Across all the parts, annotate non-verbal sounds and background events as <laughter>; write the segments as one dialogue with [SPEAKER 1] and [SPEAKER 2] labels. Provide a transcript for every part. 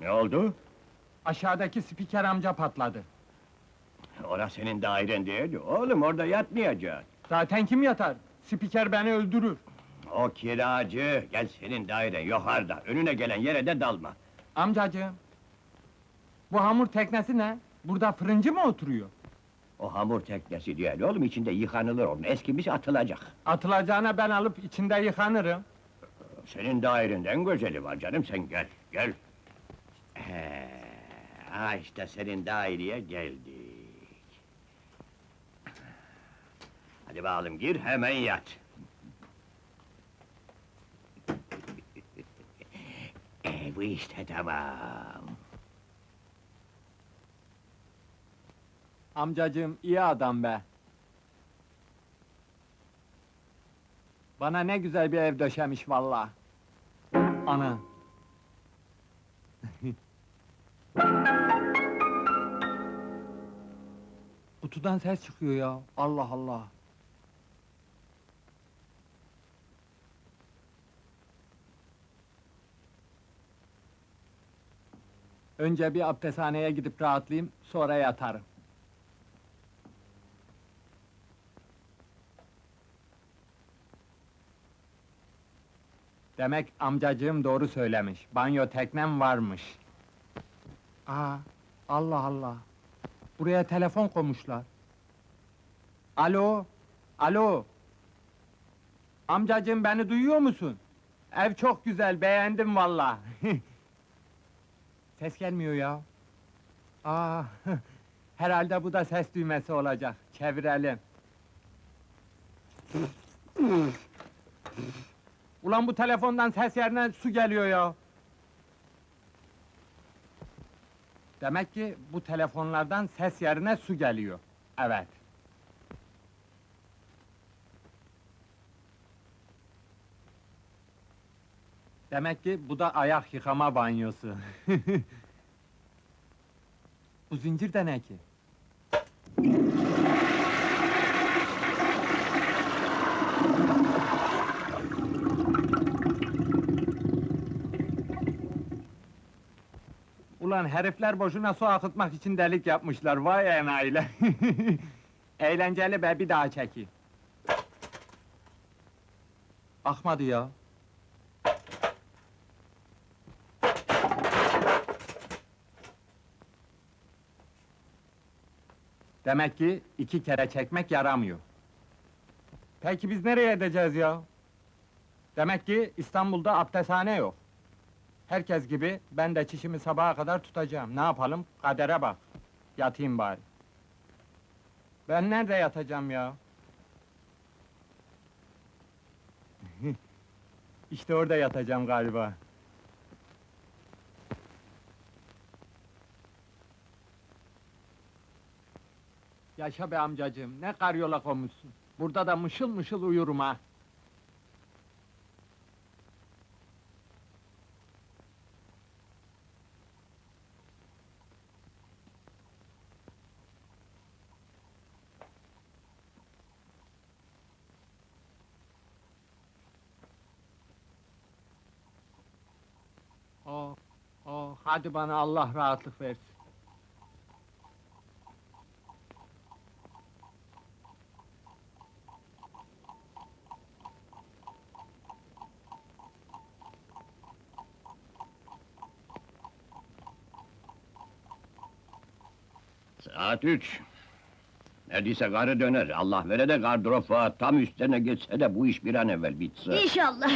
[SPEAKER 1] Ne oldu?
[SPEAKER 2] Aşağıdaki spiker amca patladı.
[SPEAKER 1] Orası senin dairen değil. Oğlum orada yatmayacaksın.
[SPEAKER 2] Zaten kim yatar? Spiker beni öldürür.
[SPEAKER 1] O kiracı, gel senin dairen yukarıda. Önüne gelen yere de dalma.
[SPEAKER 2] Amcacığım. Bu hamur teknesi ne? Burada fırıncı mı oturuyor?
[SPEAKER 1] O hamur teknesi değil oğlum, içinde yıkanılır onun. Eskimiş atılacak.
[SPEAKER 2] Atılacağına ben alıp içinde yıkanırım.
[SPEAKER 1] Senin dairenden güzeli var canım, sen gel, gel. Ha işte senin daireye geldik. Hadi bakalım gir, hemen yat. <laughs> e, bu işte tamam.
[SPEAKER 2] Amcacığım iyi adam be. Bana ne güzel bir ev döşemiş vallahi. Ana. Kutudan ses çıkıyor ya. Allah Allah. Önce bir abdesthaneye gidip rahatlayayım, sonra yatarım. Demek amcacığım doğru söylemiş. Banyo teknem varmış. Aa, Allah Allah. Buraya telefon koymuşlar. Alo, alo. Amcacığım beni duyuyor musun? Ev çok güzel, beğendim valla. <laughs> ses gelmiyor ya. Aa, <laughs> herhalde bu da ses düğmesi olacak. Çevirelim. Ulan bu telefondan ses yerine su geliyor ya. Demek ki bu telefonlardan ses yerine su geliyor. Evet. Demek ki bu da ayak yıkama banyosu. <laughs> bu zincir de ne ki? Ulan herifler boşuna su akıtmak için delik yapmışlar, vay enayiler! <laughs> Eğlenceli be, bir daha çekeyim. Akmadı ya. Demek ki iki kere çekmek yaramıyor. Peki biz nereye edeceğiz ya? Demek ki İstanbul'da abdesthane yok. Herkes gibi ben de çişimi sabaha kadar tutacağım. Ne yapalım? Kadere bak. Yatayım bari. Ben nerede yatacağım ya? <laughs> işte orada yatacağım galiba. Yaşa be amcacığım, ne karyola koymuşsun. Burada da mışıl mışıl uyurum ha. Oh, hadi bana Allah rahatlık versin.
[SPEAKER 1] Saat üç. Neredeyse karı döner. Allah vere de gardırop var. Tam üstlerine geçse de bu iş bir an evvel bitse.
[SPEAKER 3] İnşallah.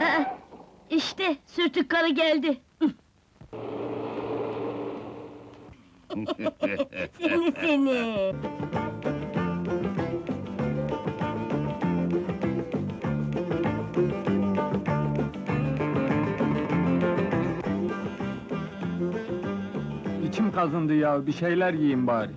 [SPEAKER 3] Aa, işte sürtük karı geldi. Seni seni.
[SPEAKER 2] İçim kazındı ya, bir şeyler yiyeyim bari.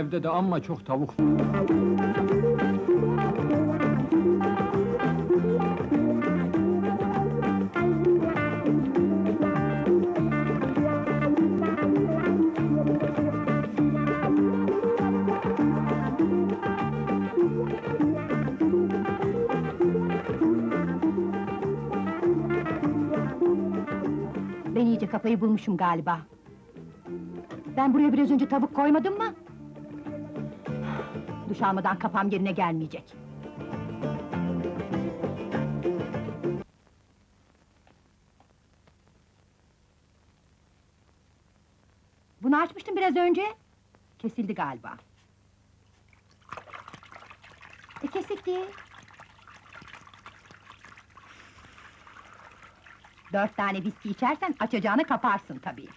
[SPEAKER 2] Evde de amma çok tavuk.
[SPEAKER 4] Ben iyice kafayı bulmuşum galiba. Ben buraya biraz önce tavuk koymadım mı? Duş almadan kafam yerine gelmeyecek. Bunu açmıştım biraz önce. Kesildi galiba. E kesildi. Dört tane viski içersen açacağını kaparsın tabii.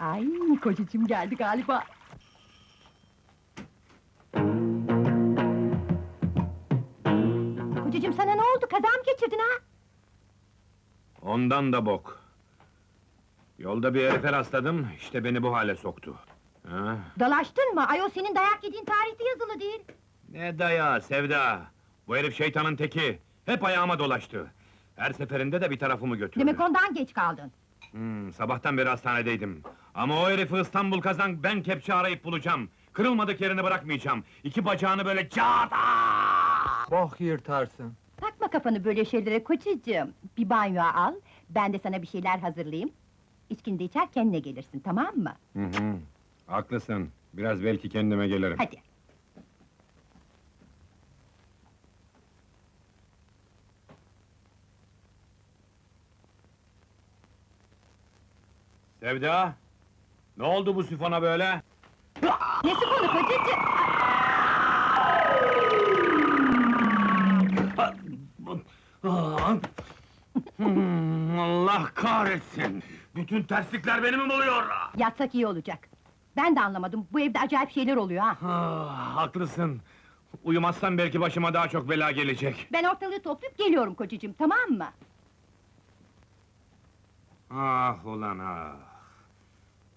[SPEAKER 4] Ay kocacığım geldi galiba.
[SPEAKER 5] Ondan da bok. Yolda bir herife rastladım, işte beni bu hale soktu. Ha?
[SPEAKER 4] Dalaştın mı? Ayol senin dayak yediğin tarihte yazılı değil.
[SPEAKER 5] Ne daya, Sevda! Bu herif şeytanın teki, hep ayağıma dolaştı. Her seferinde de bir tarafımı götürdü.
[SPEAKER 4] Demek ondan geç kaldın.
[SPEAKER 5] Hmm, sabahtan beri hastanedeydim. Ama o herifi İstanbul kazan, ben kepçe arayıp bulacağım. Kırılmadık yerini bırakmayacağım. İki bacağını böyle cata!
[SPEAKER 2] Bok yırtarsın.
[SPEAKER 4] Takma kafanı böyle şeylere kocacığım. Bir banyo al, ben de sana bir şeyler hazırlayayım. İçkini de içer kendine gelirsin, tamam mı?
[SPEAKER 5] Hı hı, haklısın. Biraz belki kendime gelirim.
[SPEAKER 4] Hadi.
[SPEAKER 5] Sevda! Ne oldu bu sifona böyle?
[SPEAKER 4] Ne sıkıldı kocacığım?
[SPEAKER 5] Hmm, Allah kahretsin! Bütün terslikler beni mi buluyor?
[SPEAKER 4] Yatsak iyi olacak. Ben de anlamadım, bu evde acayip şeyler oluyor ha.
[SPEAKER 5] Ah, haklısın. Uyumazsam belki başıma daha çok bela gelecek.
[SPEAKER 4] Ben ortalığı toplayıp geliyorum kocacığım, tamam mı?
[SPEAKER 5] Ah ulan ah!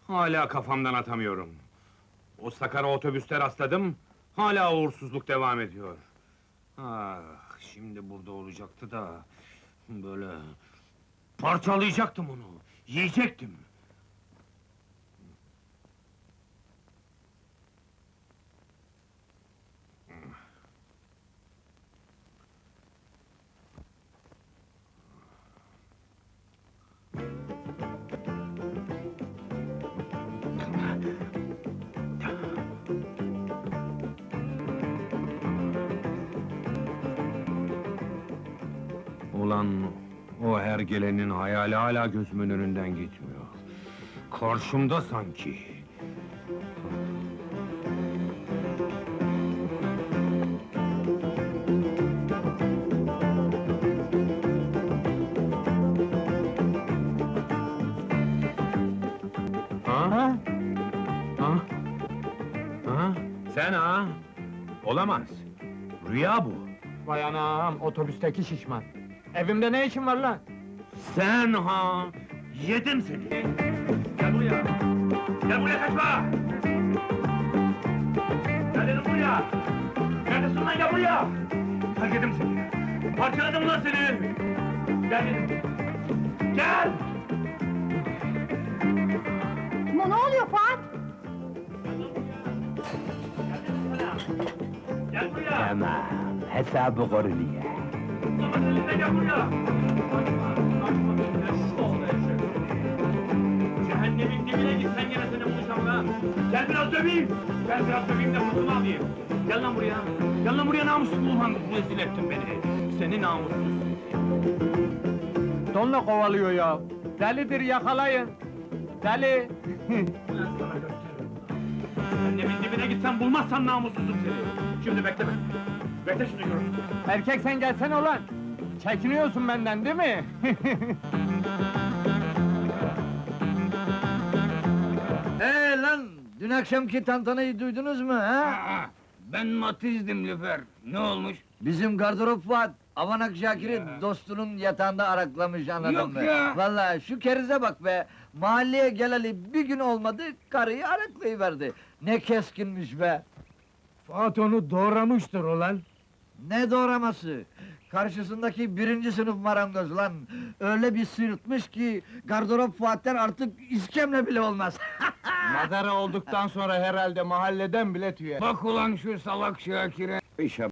[SPEAKER 5] Hala kafamdan atamıyorum. O Sakara otobüste rastladım, hala uğursuzluk devam ediyor. Ah, şimdi burada olacaktı da... Böyle... Parçalayacaktım onu, yiyecektim. Ulan o hergelenin hayali hala gözümün önünden gitmiyor. Karşımda sanki. Ha?
[SPEAKER 2] Ha?
[SPEAKER 5] Ha? Sen ha? Olamaz. Rüya bu.
[SPEAKER 2] Vay anam, otobüsteki şişman. Evimde ne işin var lan?
[SPEAKER 5] Sen ha! Yedim seni! Gel buraya! Gel buraya kaçma! Gel dedim buraya! Neredesin lan gel buraya! Terk yedim seni! Parçaladım lan seni! Gel dedim! Gel!
[SPEAKER 4] Ne, ne oluyor Fuat?
[SPEAKER 5] Gel buraya!
[SPEAKER 1] Tamam, hesabı korunuyor.
[SPEAKER 5] Cehennemin dibine git sen gene seni bulacağım ha! Gel biraz döveyim! Gel biraz döveyim de kurtunu alayım! Gel lan buraya! Gel lan buraya namussuz ulan! Rezil ettin beni! Seni namussuz!
[SPEAKER 2] Donla kovalıyor ya. Delidir yakalayın. Deli.
[SPEAKER 5] Cehennemin dibine gitsen bulmazsan namussuzum seni! Şimdi bekle beni! Bekle şimdi görürsün!
[SPEAKER 2] Erkek sen gelsene ulan. Çekiniyorsun benden değil mi? <laughs>
[SPEAKER 6] Ee lan, dün akşamki tantanayı duydunuz mu ha?
[SPEAKER 1] Ben matizdim Lüfer. Ne olmuş?
[SPEAKER 6] Bizim gardırop Fuat, Avanak Şakir'i dostunun yatağında araklamış anladın
[SPEAKER 1] Yok
[SPEAKER 6] mı?
[SPEAKER 1] ya!
[SPEAKER 6] Vallahi şu kerize bak be! Mahalleye geleli bir gün olmadı, karıyı araklayıverdi. Ne keskinmiş be!
[SPEAKER 7] Fuat onu doğramıştır ulan.
[SPEAKER 6] Ne doğraması? Karşısındaki birinci sınıf marangoz lan! Öyle bir sıyırtmış ki, gardırop Fuat'tan artık iskemle bile olmaz! <laughs>
[SPEAKER 2] Madara olduktan sonra herhalde mahalleden bile tüyer.
[SPEAKER 7] Bak ulan şu salak Şakir'e.
[SPEAKER 1] İşe